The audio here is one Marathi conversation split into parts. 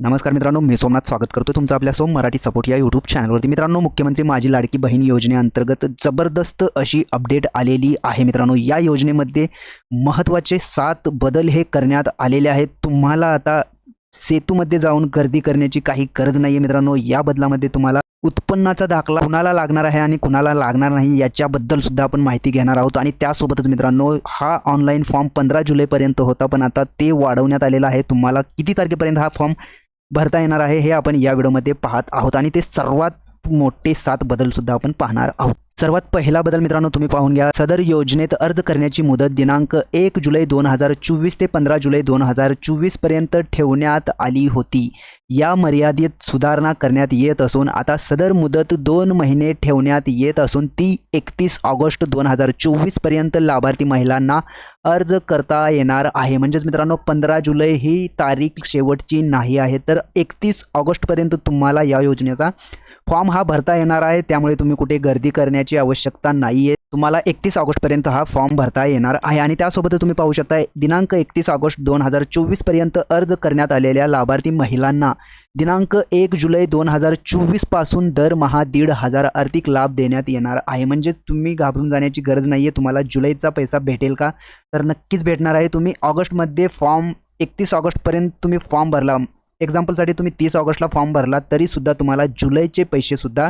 नमस्कार मित्रांनो मी सोमनाथ स्वागत करतो तुमचं आपल्या सोम मराठी सपोर्ट या यूट्यूब चॅनलवरती मित्रांनो मुख्यमंत्री माझी लाडकी बहीण योजनेअंतर्गत जबरदस्त अशी अपडेट आलेली आहे. मित्रांनो या योजनेमध्ये महत्त्वाचे सात बदल हे करण्यात आलेले आहेत. तुम्हाला आता सेतूमध्ये जाऊन गर्दी करण्याची काही गरज नाही आहे मित्रांनो. या बदलामध्ये तुम्हाला उत्पन्नाचा दाखला कुणाला लागणार आहे आणि कुणाला लागणार नाही याच्याबद्दल सुद्धा आपण माहिती घेणार आहोत. आणि त्यासोबतच मित्रांनो हा ऑनलाईन फॉर्म पंधरा जुलैपर्यंत होता पण आता ते वाढवण्यात आलेला आहे. तुम्हाला किती तारखेपर्यंत हा फॉर्म भरता येणार आहे हे आपण या व्हिडिओमध्ये पाहत आहोत. आणि ते सर्वात मोठे सात बदलसुद्धा आपण पाहणार आहोत. सर्वात पहिला बदल मित्रांनो तुम्ही पाहून घ्या. सदर योजनेत अर्ज करण्याची मुदत दिनांक एक जुलै दोन हजार चोवीस ते पंधरा जुलै दोन हजार चोवीसपर्यंत ठेवण्यात आली होती. या मर्यादेत सुधारणा करण्यात येत असून आता सदर मुदत दोन महिने ठेवण्यात येत असून ती एकतीस ऑगस्ट दोन हजार चोवीसपर्यंत लाभार्थी महिलांना अर्ज करता येणार आहे. म्हणजेच मित्रांनो पंधरा जुलै ही तारीख शेवटची नाही आहे. तर एकतीस ऑगस्टपर्यंत तुम्हाला या योजनेचा फॉर्म हा भरता येणार आहे. त्यामुळे तुम्ही कुठे गर्दी करण्याची आवश्यकता नाही आहे तुम्हाला एकतीस ऑगस्टपर्यंत हा फॉर्म भरता येणार आहे. आणि त्यासोबत तुम्ही पाहू शकता दिनांक एकतीस ऑगस्ट दोन हजार चोवीसपर्यंत अर्ज करण्यात आलेल्या लाभार्थी महिलांना दिनांक एक जुलै दोन हजार चोवीसपासून दरमहा दीड हजार आर्थिक लाभ देण्यात येणार आहे. म्हणजेच तुम्ही घाबरून जाण्याची गरज नाही आहे तुम्हाला जुलैचा पैसा भेटेल का? तर नक्कीच भेटणार आहे. तुम्ही ऑगस्टमध्ये फॉर्म एकतीस ऑगस्टपर्यंत तुम्ही फॉर्म भरला. एक्झाम्पलसाठी तुम्ही तीस ऑगस्टला फॉर्म भरला तरीसुद्धा तुम्हाला जुलैचे पैसेसुद्धा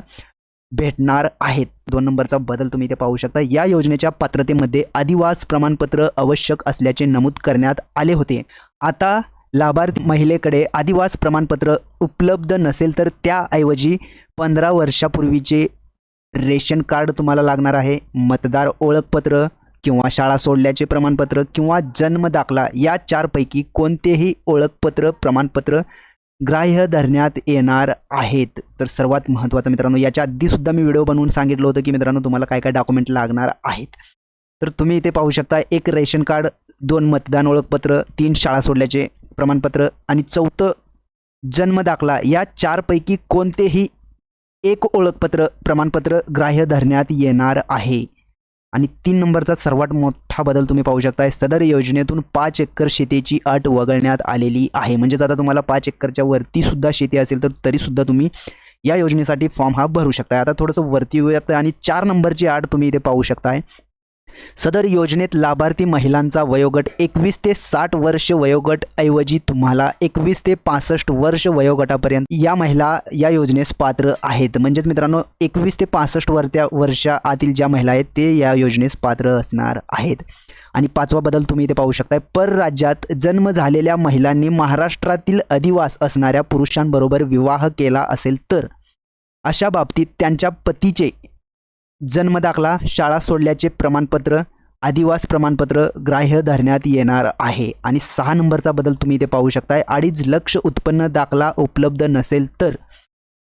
भेटणार आहेत. दोन नंबरचा बदल तुम्ही इथे पाहू शकता. या योजनेच्या पात्रतेमध्ये आदिवास प्रमाणपत्र आवश्यक असल्याचे नमूद करण्यात आले होते. आता लाभार्थी महिलेकडे आदिवास प्रमाणपत्र उपलब्ध नसेल तर त्याऐवजी पंधरा वर्षापूर्वीचे रेशन कार्ड तुम्हाला लागणार आहे. मतदार ओळखपत्र किंवा शाळा सोडल्याचे प्रमाणपत्र किंवा जन्म दाखला या चारपैकी कोणतेही ओळखपत्र प्रमाणपत्र ग्राह्य धरण्यात येणार आहेत. तर सर्वात महत्त्वाचं मित्रांनो याच्या आधीसुद्धा मी व्हिडिओ बनवून सांगितलं होतं की मित्रांनो तुम्हाला काय काय डॉक्युमेंट लागणार आहेत. तर तुम्ही इथे पाहू शकता एक रेशन कार्ड दोन मतदान ओळखपत्र तीन शाळा सोडल्याचे प्रमाणपत्र आणि चौथं जन्म दाखला. या चारपैकी कोणतेही एक ओळखपत्र प्रमाणपत्र ग्राह्य धरण्यात येणार आहे. आणि तीन नंबरचा सर्वात मो बदल तुम्ही पाहू शकताय. सदर योजनेतून पाच एकर शेतीची अट वगळण्यात आलेली आहे. म्हणजेच आता तुम्हाला पाच एकरच्या वरती सुद्धा शेती असेल तर तरीसुद्धा तुम्ही या योजनेसाठी फॉर्म हा भरू शकताय. आता थोडंसं वरती आणि चार नंबरची आट तुम्ही इथे पाहू शकताय. सदर योजनेत लाभार्थी महिलांचा वयोगट एकवीस ते साठ वर्ष वयोगट ऐवजी तुम्हाला एकवीस ते पासष्ट वर्ष वयोगटापर्यंत या महिला या योजनेस पात्र आहेत. म्हणजेच मित्रांनो एकवीस ते पासष्ट वरत्या वर्षा आतील ज्या महिला आहेत ते या योजनेस पात्र असणार आहेत. आणि पाचवा बदल तुम्ही इथे पाहू शकताय. परराज्यात जन्म झालेल्या महिलांनी महाराष्ट्रातील अधिवास असणाऱ्या पुरुषांबरोबर विवाह केला असेल तर अशा बाबतीत त्यांच्या पतीचे जन्मदाखला शाळा सोडल्याचे प्रमाणपत्र आदिवास प्रमाणपत्र ग्राह्य धरण्यात येणार आहे. आणि सहा नंबरचा बदल तुम्ही इथे पाहू शकताय. अडीच लक्ष उत्पन्न दाखला उपलब्ध नसेल तर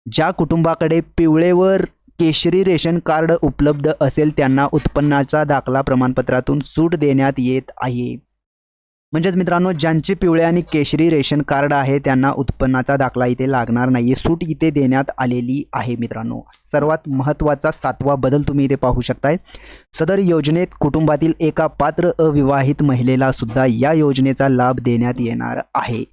ज्या कुटुंबाकडे पिवळेवर केशरी रेशन कार्ड उपलब्ध असेल त्यांना उत्पन्नाचा दाखला प्रमाणपत्रातून सूट देण्यात येत आहे. म्हणजेच मित्रांनो ज्यांचे पिवळे आणि केशरी रेशन कार्ड आहे त्यांना उत्पन्नाचा दाखला इथे लागणार नाही आहे सूट इथे देण्यात आलेली आहे मित्रांनो. सर्वात महत्त्वाचा सातवा बदल तुम्ही इथे पाहू शकताय. सदर योजनेत कुटुंबातील एका पात्र अविवाहित महिलेला सुद्धा या योजनेचा लाभ देण्यात येणार आहे.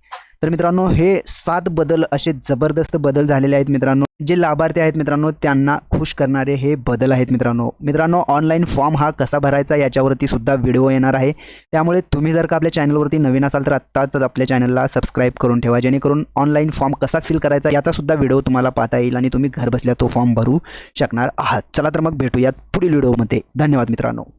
तर मित्रांनो हे सात बदल असे जबरदस्त बदल झालेले आहेत मित्रांनो. जे लाभार्थी आहेत मित्रांनो त्यांना खुश करणारे हे बदल आहेत मित्रांनो. मित्रांनो ऑनलाईन फॉर्म हा कसा भरायचा याच्यावरती सुद्धा व्हिडिओ येणार आहे. त्यामुळे तुम्ही जर का आपल्या चॅनलवरती नवीन असाल तर आत्ताच आपल्या चॅनलला सबस्क्राईब करून ठेवा. जेणेकरून ऑनलाईन फॉर्म कसा फिल करायचा याचा सुद्धा व्हिडिओ तुम्हाला पाहता येईल आणि तुम्ही घर बसल्या तो फॉर्म भरू शकणार आहात. चला तर मग भेटूयात पुढील व्हिडिओमध्ये धन्यवाद मित्रांनो.